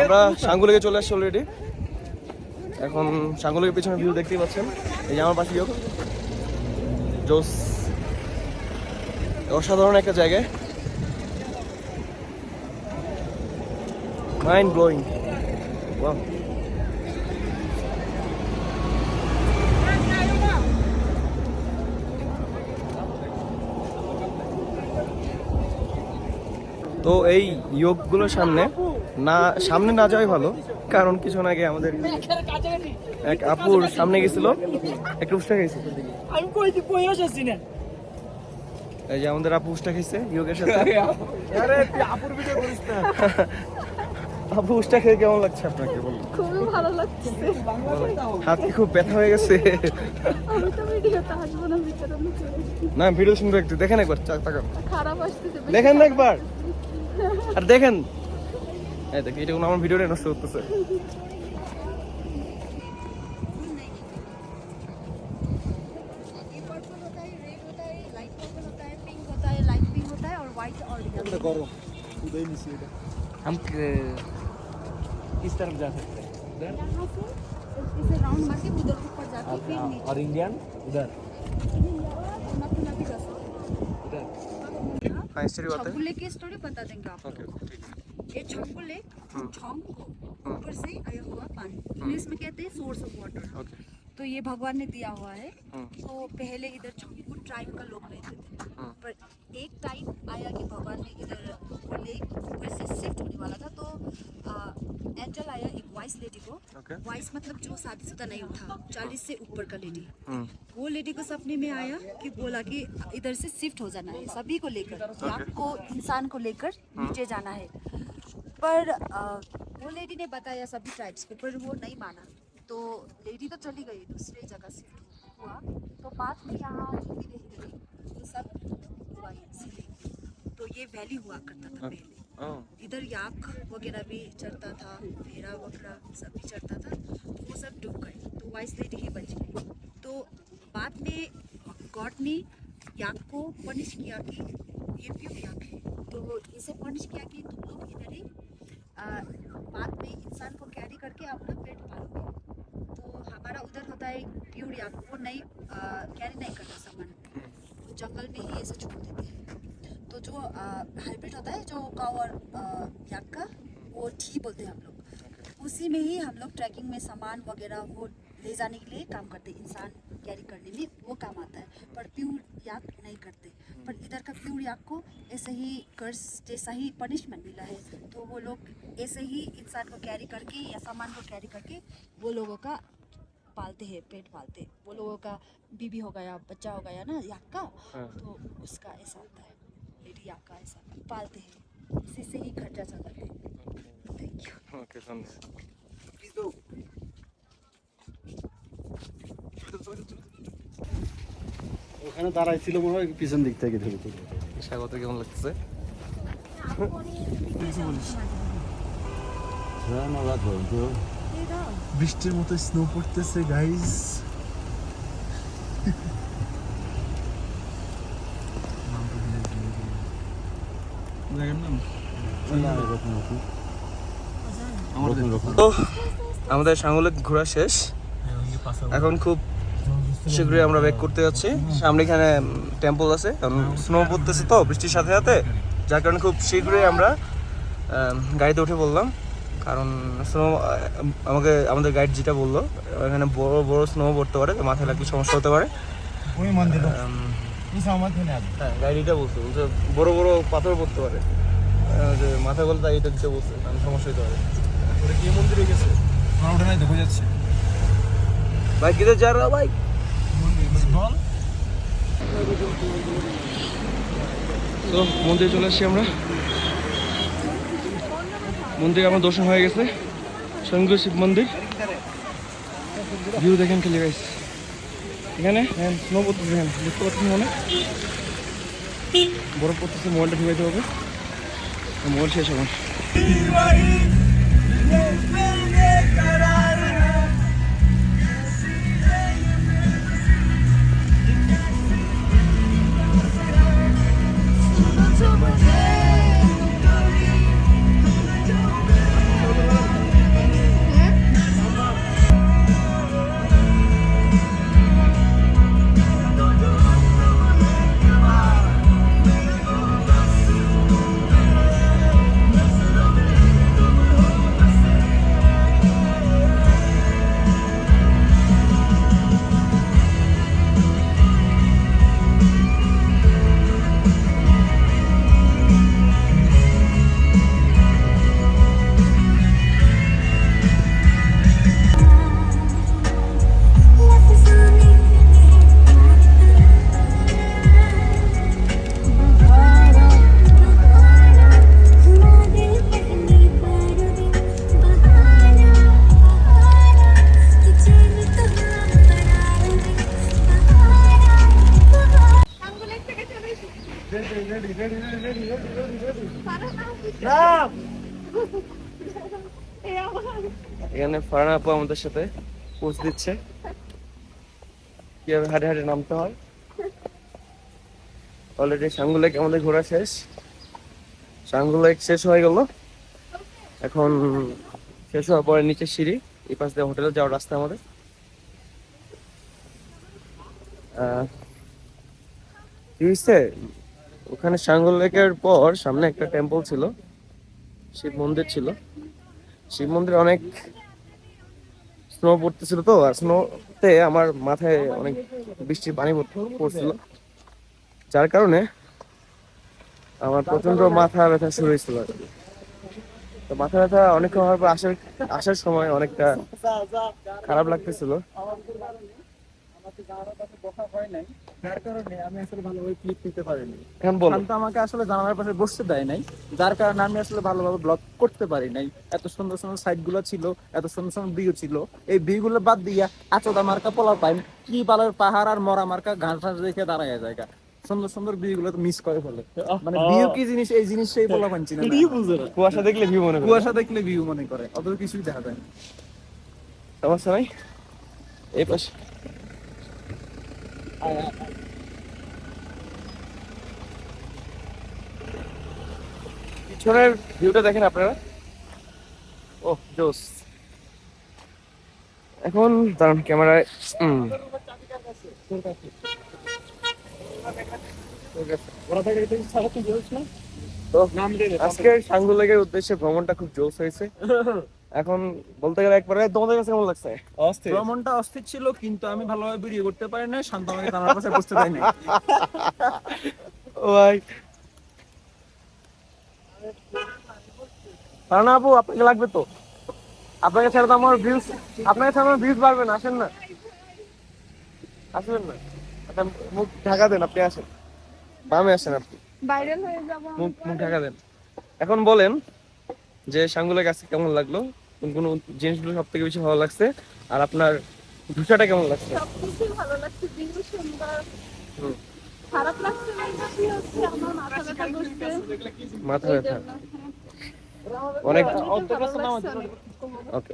আমরা সাঙ্গুলিকে চলে আসছি অলরেডি এখন সাঙ্গুলিকে পিছনে ভিউ দেখতেই পাচ্ছেন। এই যে আমার পাশে যোগ জোস। অসাধারণ একটা জায়গায়। মাইন্ড ব্লোয়িং ওয়াও তো এই ইয়োগগুলোর সামনে না সামনে না যাওয়াই ভালো কারণ কিছুক্ষণ আগে আমাদের এক আপুর সামনে গেছিল একটা উষ্টা খেয়েছে আমি কই দি কই আসছি না? এই যে আমাদের আপু উষ্টা খেয়েছে ইয়োগের সাথে। আরে তুই আপুর ভিডিও করিস না। আপু উষ্টা খেয়ে কেমন লাগছে আপনাকে বলুন। খুবই ভালো লাগছে হাত কি খুব ব্যথা হয়ে গেছে। আমি তো ভিডিওতে আসব না ভিতরে আমি না ভিডিও শুনব একটু দেখেন একবার তাকান। খারাপ আসতেছে বেশি দেখেন একবার। আর দেখেন এই দেখ এটা কোনো আমার ভিডিওটা নষ্ট করতেছে ये पर्पल होता है रेड होता है लाइट पर्पल होता है पिंक होता है लाइट पिंक होता है और व्हाइट और yellow। করো উদয় নিছি এটা हम क- किस तरफ जा सकते हैं उधर यहाँ से इसे राउंड मार के उधर ऊपर जाके फिर और, नीचे और इंडियन उधर घुमा फिरा भी जा सकते उधर হ্যাঁ স্টোরি हैं বলতে छमुले की स्टोरी बता देंगे आपको ओके ठीक है ये छमुले छम को ऊपर से आया हुआ पानी। इंग्लिश में कहते हैं सोर्स ऑफ़ वाटर तो ये भगवान ने दिया हुआ है। तो पहले इधर छमुल ट्राइब का लोग रहते थे। पर एक टाइम आया कि भगवान ने इधर वो लेक ऊपर से शिफ्ट होने वाला था। तो एंजल आया एक वाइस लेडी को। वाइस मतलब जो शादीशुदा नहीं उठा चालीस से ऊपर का लेडी वो लेडी को सपने में आया कि बोला कि इधर से शिफ्ट हो जाना है सभी को लेकर आपको इंसान को लेकर नीचे जाना है। पर अ, वो लेडी ने बताया सभी ट्राइब्स को पर वो नहीं माना। तो लेडी तो चली गई दूसरी जगह से हुआ। तो बाद में यहाँ धीरे धीरे ये सब हुआ तो ये वैली हुआ करता था पहले। इधर याक वगैरह भी चढ़ता था भेड़ा वगैरह सब भी चढ़ता था तो वो सब डूब गए। तो वाइस लेडी ही बच गई तो बाद में गॉड ने याक को पनिश किया कि ये प्योर याक है तो इसे पनिश किया कि तुम लोग इधर ही बाद में इंसान को कैरी करके अपना पेट पालोगे। तो हमारा उधर होता है प्योर याक वो नहीं कैरी नहीं करता सामान। वो जंगल में ही ऐसे छोड़ देते हैं। तो जो हाइब्रिड होता है, जो काव और याक का, वो ठी बोलते हैं हम लोग। उसी में ही हम लोग ट्रैकिंग में सामान वगैरह, वो ले जाने के लिए काम करते हैं इंसान कैरी करने में वो काम आता है पर प्योर याक नहीं करते। पर इधर का प्योर याक को ऐसे ही कर्ज जैसा ही पनिशमेंट मिला है तो वो लोग ऐसे ही इंसान को कैरी करके या सामान को कैरी करके वो लोगों का पालते हैं पेट पालते हैं। वो लोगों का बीबी हो गया बच्चा हो गया ना याक का हाँ। तो उसका ऐसा होता है लेडी याक का ऐसा पालते हैं। इसी से ही खर्चा चलाते हैं। थैंक यू ओके ওখানে দাঁড়াইছিল মনে হয় পিছন দিক থেকে ধরে তুলে স্বাগত কেমন লাগতেছে? বৃষ্টির মতো স্নো পড়তেছে গাইস আমাদের সাঙ্গলে ঘোরা শেষ। এখন খুব শীঘ্রই আমরা ব্যাক করতে যাচ্ছি। সামনে এখানে টেম্পল আছে। স্নো পড়তেছে তো বৃষ্টির সাথে সাথে। যার কারণে খুব শীঘ্রই আমরা গাড়িতে উঠে বললাম কারণ স্নো আমাকে আমাদের গাইড যেটা বলল এখানে বড় বড় স্নো পড়তে পারে মাথায় লাগলে সমস্যা হতে পারে। হ্যাঁ গাইডিটা বলছে বলছে বড় বড় পাথর পড়তে পারে। যে মাথা গলতা এটা দিতে বলছে আমি সমস্যা হতে পারে। ওটা কি মন্দিরে গেছে? ওটা নাই দেখা যাচ্ছে? ভাই কিধর যা রা ভাই? তো মন্দিরে চলে আসছি আমরা। মন্দিরে আমার দর্শন হয়ে গেছে। শঙ্কর শিব মন্দির। ভিউ দেখেন খেলে গাইস এখানে? স্নো পড়তেছে এখানে দেখতে পাচ্ছেন মনে? বরফ পড়তেছে মোবাইলটা ঢুকাইতে হবে। মোবাইল শেষ আমার। এখানে ফারহান আপু আমাদের সাথে পৌঁছ দিচ্ছে। কীভাবে হাড়ে হাড়ে নামতে হয়? অলরেডি সাঙ্গু আমাদের ঘোরা শেষ। সাঙ্গু শেষ হয়ে গেল। এখন শেষ হওয়ার পরে নিচে সিঁড়ি, এই পাশ দিয়ে হোটেলে যাওয়ার রাস্তা আমাদের। কি হয়েছে? ওখানে সাঙ্গু লেকের পর সামনে একটা টেম্পল ছিল, শিব মন্দির ছিল। শিব মন্দিরে অনেক স্নো পড়তেছিল তো, আর স্নোতে আমার মাথায় অনেক বৃষ্টির পানি পড়- পড়ছিল। যার কারণে আমার প্রচণ্ড মাথা ব্যথা শুরু হয়েছিল। আর কি। তো মাথা ব্যথা অনেক হওয়ার পর আসার আসার সময় অনেকটা খারাপ লাগতেছিল। যার কারণে আমি আসলে ভালোভাবে ক্লিপ নিতে পারিনি। শান্ত আমাকে আসলে জানালার পাশে বসতে দেয় নাই যার কারণে আমি আসলে ভালোভাবে ব্লগ করতে পারি নাই। এত সুন্দর সুন্দর সাইডগুলো ছিল এত সুন্দর সুন্দর ভিউ ছিল। এই ভিউ বাদ দিয়া আচোদা মার্কা পোলা পাই কি বালের পাহাড় আর মরা মার্কা ঘাস ঘাস দেখে দাঁড়ায় জায়গা। সুন্দর সুন্দর ভিউ গুলো মিস করে ফেলে। মানে ভিউ কি জিনিস এই জিনিস সেই পোলা না। কুয়াশা দেখলে ভিউ মনে করি। কুয়াশা দেখলে ভিউ মনে করে অত কিছুই দেখা যায় না। সমস্যা নাই। এই পাশে। পিছনের ভিউটা দেখেন আপনারা? ও জোস। এখন, দাঁড়ান, ক্যামেরায় আজকের সাংগুলেগের উদ্দেশ্যে ভ্রমণটা খুব জোস হয়েছে। এখন বলতে গেলে একবারে তোমাদের কাছে কেমন লাগছে? ভ্রমণটা অস্থির ছিল কিন্তু আমি ভালোভাবে ভিডিও করতে পারি না শান্ত আমাকে দেয় না ভাই। রানা আপু আপনাকে লাগবে তো। আপনাকে ছাড়া তো আমার ভিউজ আপনাকে ছাড়া আমার ভিউজ বাড়বে না আসেন না। আসবেন না। আচ্ছা মুখ ঢাকা দেন আপনি আসেন। বামে আসেন আপনি। ভাইরাল হয়ে যাব মুখ মুখ ঢাকা দেন। এখন বলেন যে সাঙ্গুলের কাছে কেমন লাগল? কোন কোন জিনিসগুলো সব থেকে বেশি ভালো লাগছে আর আপনার ধুসাটা কেমন লাগছে সবকিছু ভালো লাগছে সুন্দর হুম। খারাপ লাগছে না কি হচ্ছে আমার মাথা ব্যথা করছে মাথা ব্যথা হ্যাঁ। অনেক। ওকে